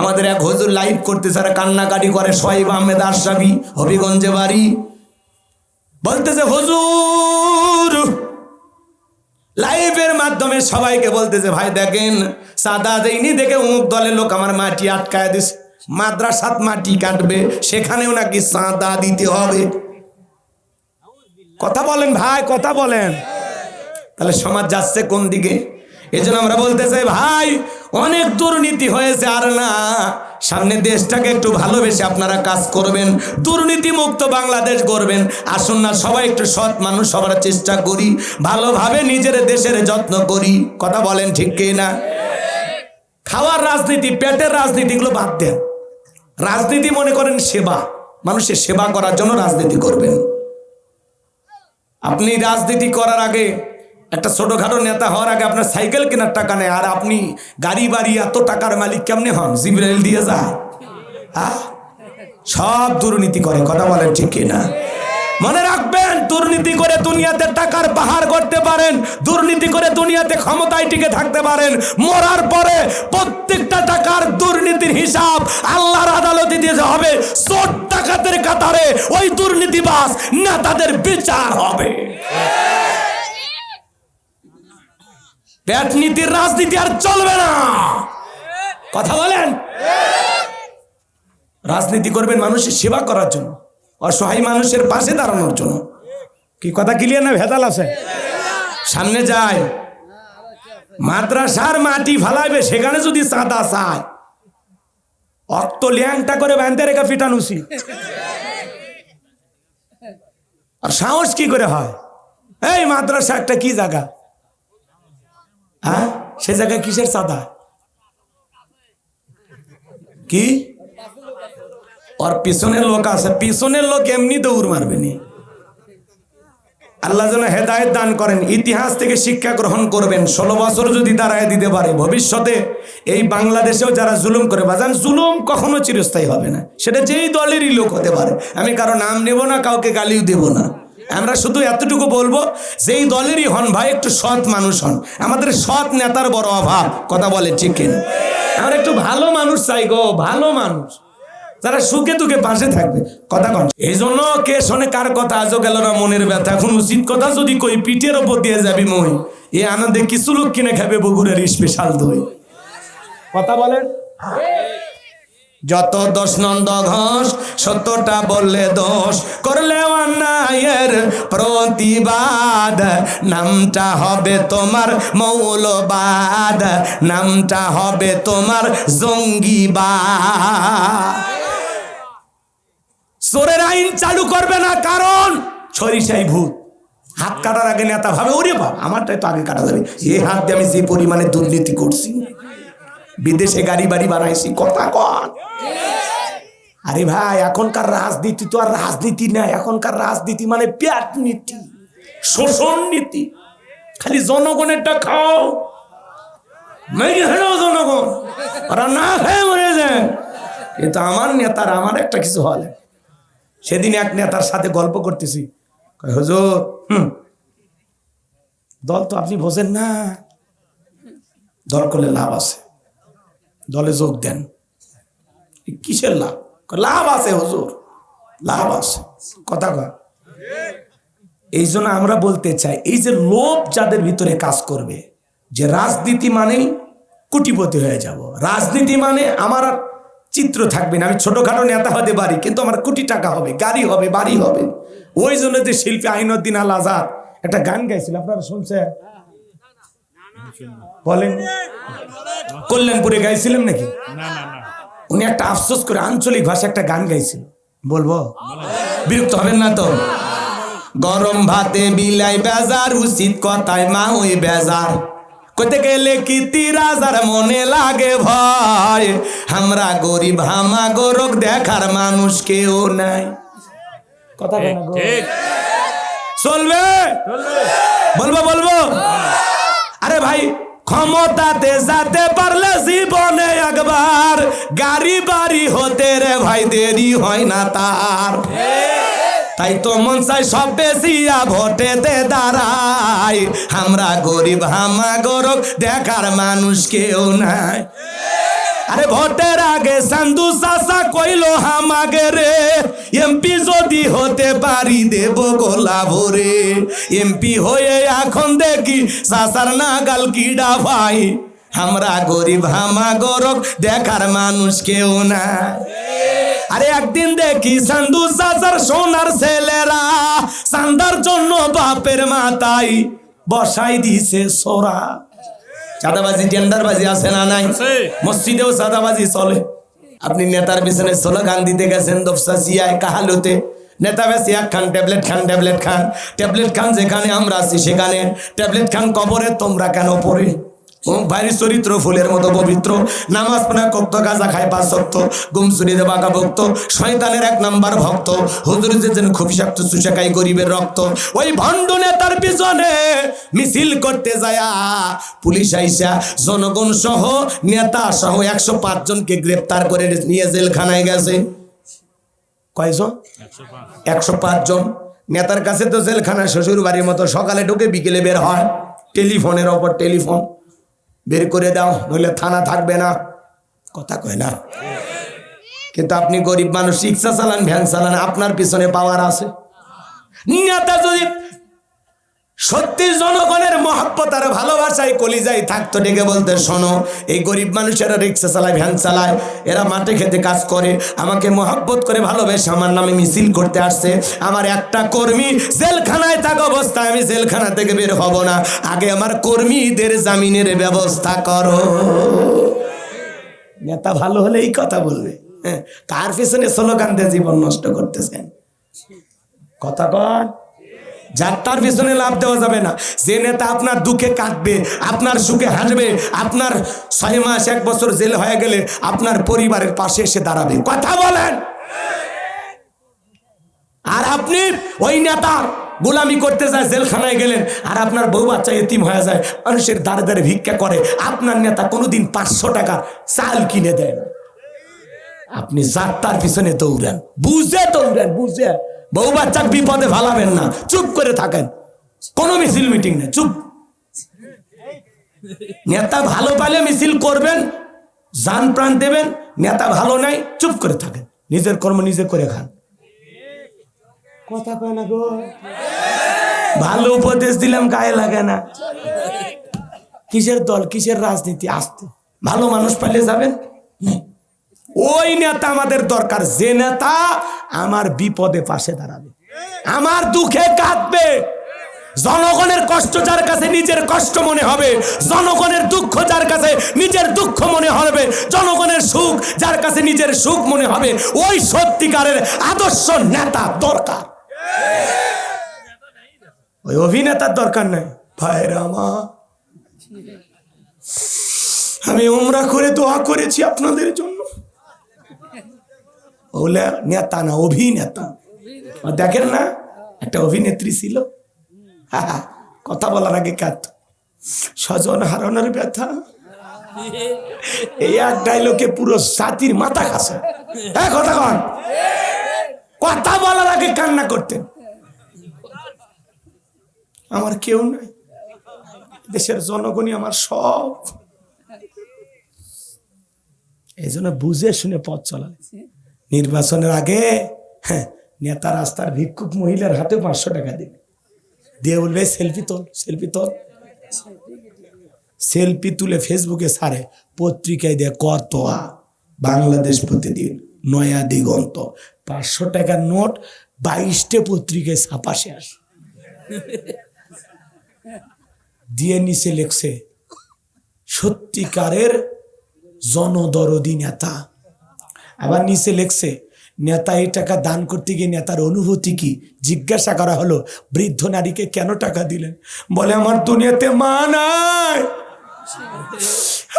আমাদের এক হজুর লাইভ করতে সারা কান্নাকাটি করে সোহাইব আহমেদ আশরাফি, হবিগঞ্জে বাড়ি। বলতেছে, হজুর! লাইভের মাধ্যমে সবাইকে বলতেছে, ভাই দেখেন, সাদা দেয়নি দেখে অমুক দলের লোক আমার মাটি আটকায় দিস মাদ্রাসাত মাটি কাটবে, সেখানেও নাকি সাদা দিতে হবে। কথা বলেন ভাই, কথা বলেন। তাহলে সমাজ যাচ্ছে কোন দিকে? এই জন্য আমরা বলতে চাই, ভাই, অনেক দুর্নীতি হয়েছে আর না। সামনে দেশটাকে একটু ভালোবেসে আপনারা কাজ করবেন দুর্নীতি মুক্ত বাংলাদেশ করবেন আসুন না, সবাই একটু সৎ মানুষ সবার চেষ্টা করি, ভালোভাবে নিজের দেশের যত্ন করি। কথা বলেন ঠিক কি না? খাওয়ার রাজনীতি, পেটের রাজনীতিগুলো বাদ দেন। রাজনীতি মনে করেন সেবা। মানুষের সেবা করার জন্য রাজনীতি করবেন। আপনি রাজনীতি করার আগে একটা ছোটখাটো নেতা হওয়ার আগে আপনার সাইকেল কেনার টাকা নেই, আর আপনি গাড়ি, বাড়ি এত টাকার মালিক কেমনে হন? জিব্রাইল দিয়ে যা হ্যাঁ? সব দুর্নীতি করে, কথা বলেন ঠিক না মনে রাখবেন, দুর্নীতি করে দুনিয়াতে টাকার পাহাড় করতে পারেন, দুর্নীতি করে দুনিয়াতে ক্ষমতায় টিকে থাকতে পারেন, মরার পরে প্রত্যেকটা টাকার দুর্নীতির হিসাব আল্লাহর আদালতে দিতে হবে। চোট টাকাতের কাতারে ওই দুর্নীতিবাস নেতাদের বিচার হবে। পেট নীতির রাজনীতি আর চলবে না। কথা বলেন? রাজনীতি করবেন মানুষের সেবা করার জন্য অসহায় মানুষের পাশে দাঁড়ানোর জন্য। কি কথা ক্লিয়ার না ভেদাল আছে? সামনে যায় মাদ্রাসার মাটি ফালাইবে, সেখানে যদি চাঁদা চায়। অক্ত ল্যাংটা করে বাঁধতে রেখে ফিটানুসি আর সাহস কি করে হয়? এই মাদ্রাসা একটা কি জায়গা? হ্যাঁ? সে জায়গায় কিসের চাঁদা? কি? ওর পিছনের লোক আছে। পিছনের লোক এমনি দৌড় মারবে নি। আল্লাহ যেন হেদায়ত দান করেন, ইতিহাস থেকে শিক্ষা গ্রহণ করবেন। ষোলো বছর যদি দাঁড়ায় দিতে পারে, ভবিষ্যতে এই বাংলাদেশেও যারা জুলুম করে, বাজান, জুলুম কখনো চিরস্থায়ী হবে না। সেটা যেই দলেরই লোক হতে পারে। আমি কারও নাম নেব না, কাউকে গালিও দেব না। আমরা শুধু এতটুকু বলব, যেই দলেরই হন ভাই, একটু সৎ মানুষ হন। আমাদের সৎ নেতার বড় অভাব, কথা বলে ঠিক আমরা একটু ভালো মানুষ চাই গো, ভালো মানুষ। যারা সুখে দুঃখে পাশে থাকবে, কথা কন। এই জন্য কে শোনে কার কথা, আজও গেল না মনের ব্যথা। এখন উচিত কথা যদি কই, পিঠের ওপর দিয়ে যাবি মই। এই আনন্দে কিছু লোক কিনে খাবে বগুড়ের স্পেশাল দই। কথা বলেন? যত দোষ নন্দ ঘোষ, সত্যটা বললে দোষ। করলে অন্যায়ের প্রতিবাদ, নামটা হবে তোমার মৌলবাদ, নামটা হবে তোমার জঙ্গিবাদ। চোরের আইন চালু করবে না কারণ সরিষাই ভূত। হাত কাটার আগে নেতা ভাবে, ওরে বাবা, আমারটাই তো আগে কাটা যাবে। এই হাত দিয়ে আমি যে পরিমাণে দুর্নীতি করছি। বিদেশে গাড়ি বাড়ি বানাইছি। কথা কন। আরে ভাই, এখনকার রাজনীতি তো আর রাজনীতি না এখনকার রাজনীতি মানে প্যাট নীতি, শোষণ নীতি। খালি জনগণেরটা খাও। মেরে ফেলো জনগণ। ওরা না খেয়ে কিন্তু আমার নেতার, আমার একটা কিছু হলে। সেদিন এক নেতার সাথে গল্প করতেছি। হুজুর, হুম, দল তো আপনি বোঝেন না। দল করলে লাভ আছে। দলে যোগ দেন। কিসের লাভ? লাভ আছে হুজুর, লাভ আছে। কথা কয়। এই জন্য আমরা বলতে চাই, এই যে লোভ যাদের ভিতরে কাজ করবে, যে রাজনীতি মানেই কুটিপতি হয়ে যাব। রাজনীতি মানে আমার চিত্র থাকবে না। আমি ছোটখাটো নেতা হতে পারি, কিন্তু আমার কোটি টাকা হবে, গাড়ি হবে, বাড়ি হবে। ওই জন্য যে শিল্পী আইনুদ্দিন আল আজাদ একটা গান গাইছিল, আপনারা শুনছেন? বলেন। কল্যাণপুরে গাইছিলেন নাকি? উনি একটা আফসোস করে আঞ্চলিক ভাষা একটা গান গাইছিল। বলব? বিরক্ত হবেন না তো? গরম ভাতে বিলাই বেজার উচিত কথায় মা ওই বেজার। কইতে গেলে কি তিরাজার মনে লাগে ভয়। আমরা গরিব হামা গোরক দেখার মানুষ কেউ নাই। কথা চলবে? বলব বলব? আরে ভাই ক্ষমতাতে যেতে পারলে জীবনে একবার। গাড়ি বাড়ি হতে রে ভাই, দেরি হয় না তার। তাই তো মন চাই সব বেশি বেশিয়া ভোটেতে দাঁড়াই। আমরা গরিব হামা গরক দেখার মানুষ কেউ নাই। আরে ভোটের আগে সান্দু চাষা কইলো হামাগে রে। এমপি যদি হতে পারি দেব গোলা ভরে এমপি হয়ে এখন দেখি চাষার নাগাল কিডা ভাই। আমরা গরিব হামা গরক দেখার মানুষ কেউ না আরে একদিন দেখি সান্দু চাচার সোনার ছেলেরা সান্দার জন্য বাপের মাথায় বসাই দিছে সোরা। চাঁদাবাজি টেন্ডারবাজি আছে না নাই? মসজিদেও চাঁদাবাজি চলে। আপনি নেতার পিছনে স্লোগান দিতে গেছেন দফসা সিয়ায় কাহালুতে। নেতা বেশি এক খান ট্যাবলেট খান ট্যাবলেট খান। ট্যাবলেট খান যেখানে আমরা আছি সেখানে। ট্যাবলেট খান কবরে তোমরা কেন পড়ে? ভারী চরিত্র, ফুলের মতো পবিত্র। নামাজ পড়া কক্ত গাজা খায় পাঁচ সত্য গুমসুরিতে বাঁকা ভক্ত। শয়তানের এক নাম্বার ভক্ত। হুজুর যেন খুব বিষাক্ত সুশাকাই গরিবের রক্ত। ওই ভণ্ড নেতার পিছনে মিছিল করতে যায়া পুলিশ আইসা, জনগণ সহ নেতা সহ একশো পাঁচ জনকে গ্রেপ্তার করে নিয়ে জেলখানায় গেছে। কয়জন একশো পাঁচ জন। নেতার কাছে তো জেলখানা শ্বশুর বাড়ির মতো সকালে ঢুকে বিকেলে বের হয়। টেলিফোনের ওপর টেলিফোন। বের করে দাও, নইলে থানা থাকবে না। কথা কয় না। কিন্তু আপনি গরিব মানুষ, রিক্সা চালান, ভ্যান চালান, আপনার পিছনে পাওয়ার আছে। নেতা যদি সত্যি জনগণের মহাব্বত আর ভালোবাসায় কলিজাই থাকতো ডেকে বলতে, শোনো, এই গরিব মানুষেরা রিক্সা চালায়, ভ্যান চালায়, এরা মাঠে খেতে কাজ করে, আমাকে মহাব্বত করে ভালোবেসে আমার নামে মিছিল করতে আসছে, আমার একটা কর্মী জেলখানায় থাকা অবস্থায়, আমি জেলখানা থেকে বের হব না, আগে আমার কর্মীদের জামিনের ব্যবস্থা করো। নেতা ভালো হলে এই কথা বলবে। হ্যাঁ কার পিছনে স্লোগান দিয়ে জীবন নষ্ট করতেছেন? কথা কন। যাত্রার পিছনে লাভ দেওয়া যাবে না। যে নেতা আপনার দুঃখে কাটবে আপনার সুখে হাসবে, আপনার ছয় মাস, এক বছর জেল হয়ে গেলে আপনার পরিবারের পাশে এসে দাঁড়াবে। কথা বলেন। আর আপনি ওই নেতা গোলামি করতে যায়, জেলখানায় গেলেন, আর আপনার বউ বাচ্চা এতিম হয়ে যায়, মানুষের দাঁড়ে দাঁড়ে ভিক্ষা করে, আপনার নেতা কোনোদিন পাঁচশো টাকা চাল কিনে দেয় না। আপনি যাত্রার পিছনে দৌড়ান, বুঝে দৌড়ান, বুঝে। বউ বাচ্চা বিপদে ভালাবেন না। চুপ করে থাকেন। কোনো মিছিল মিটিং না চুপ। নেতা ভালো পালে মিছিল করবেন, যান প্রাণ দেবেন, নেতা ভালো নাই, চুপ করে থাকেন। নিজের কর্ম নিজে করে খান। কথা কয় না গো? ভালো উপদেশ দিলাম, গায়ে লাগে না। কিসের দল, কিসের রাজনীতি? আসতে। ভালো মানুষ পাইলে যাবেন? ওই নেতা আমাদের দরকার। যে নেতা আমার বিপদে পাশে দাঁড়াবে। আমার দুঃখে কাঁদবে। জনগণের কষ্ট যার কাছে নিজের কষ্ট মনে হবে, জনগণের দুঃখ যার কাছে নিজের দুঃখ মনে হবে, জনগণের সুখ যার কাছে নিজের সুখ মনে হবে, ওই সত্যিকারের আদর্শ নেতা দরকার। ওই অভিনেতার দরকার নাই। ভাইরা আমার, আমি উমরা করে দোয়া করেছি আপনাদের জন্য। ওগুলা নেতা না, অভিনেতা। দেখেন না, একটা অভিনেত্রী ছিল। কথা বলার আগে কাঁদ স্বজন হারানোর ব্যথা। এই এক ডাইলগে পুরো জাতির মাথা খাসে হ্যাঁ কথা কন। কথা বলার আগে কান্না করতেন। আমার কেউ নাই। দেশের জনগণই আমার সব। এই জন্য বুঝে শুনে পথ চলালে নির্বাচনের আগে হ্যাঁ নেতা রাস্তার ভিক্ষুক মহিলার হাতে পাঁচশো টাকা দিবে। দিয়ে বলবে, সেলফি তোল সেলফি তোল। সেলফি তুলে ফেসবুকে ছাড়ে পত্রিকায় দেয় কত বাংলাদেশ প্রতিদিন নয়া দিগন্ত। পাঁচশো টাকার নোট বাইশটে পত্রিকায় ছাপা শেষ দিয়ে নিচে লেখছে, সত্যিকারের জনদরদি নেতা। আবার নিচে লেখছে, নেতা এই টাকা দান করতে গিয়ে নেতার অনুভূতি কি? জিজ্ঞাসা করা হলো, বৃদ্ধ নারীকে কেন টাকা দিলেন? বলে, আমার দুনিয়াতে মা নাই।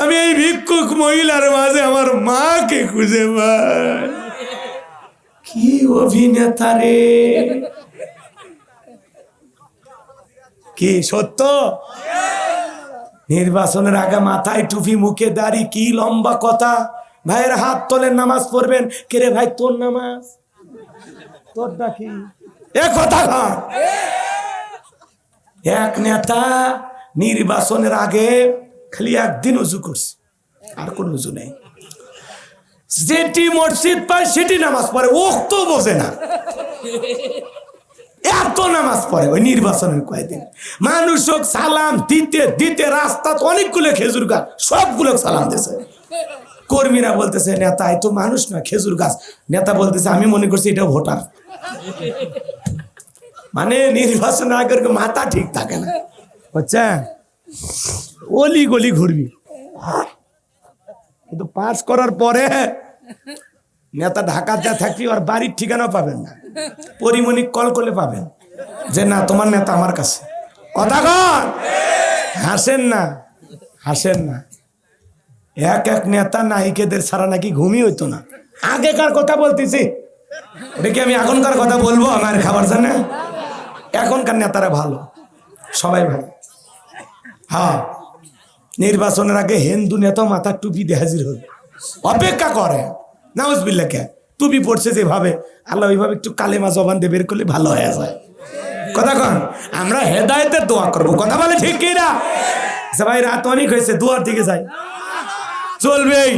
আমি এই ভিক্ষুক মহিলার মাঝে আমার মাকে খুঁজে পাই। কি অভিনেতা রে? কি, সত্য? নির্বাচনের আগে মাথায় টুপি, মুখে দাড়ি, কি লম্বা কথা? ভাইয়ের হাত তোলেন নামাজ পড়বেন। কে রে ভাই, তোর নামাজ? তোর ডাকি এক নেতা নির্বাচনের আগে খালি একদিন উজু করছে, আর কোন উজু নেই। যেটি মসজিদ পায় সেটি নামাজ পড়ে, ও তো বোঝে না। এত নামাজ পড়ে ওই নির্বাচনের কয়েকদিন মানুষ হোক সালাম দিতে দিতে রাস্তা অনেকগুলো খেজুর গাছ সবগুলো সালাম দিছে কর্মীরা বলতেছে, নেতা এই তো মানুষ না, খেজুর গাছ। নেতা বলতেছে, আমি মনে করছি এটা ভোটার। মানে নির্বাচন আগের মাথা ঠিক থাকে না। বুঝছেন? অলি গলি ঘুরবি। কিন্তু পাস করার পরে নেতা ঢাকার যা থাকবি, আর বাড়ির ঠিকানা পাবেন না। পরিমণি কল করলে পাবেন যে, না, তোমার নেতা আমার কাছে। কথা কন? হাসেন না হাসেন না। এক এক নেতা নায়িকেদের ছাড়া নাকি ঘুমই হইতো না। আগেকার কথা বলতেছি? এটা কি আমি এখনকার কথা বলব আমার খাবার জানে এখনকার নেতারা ভালো, সবাই ভালো। হ্যাঁ নির্বাচনের আগে হিন্দু নেতা মাথার টুপি দিয়ে হাজির হবে অপেক্ষা করে নাউজবিল্লা কে? টুপি পড়ছে যেভাবে, আল্লাহ ওইভাবে একটু কালেমা জবান দিয়ে বের করলে ভালো হয়ে যায়। কথা কন, আমরা হেদায়তের দোয়া করব। কথা বলে ঠিক কি না আচ্ছা ভাই রাত অনেক হয়েছে, দুয়ার দিকে যাই। চলবেই।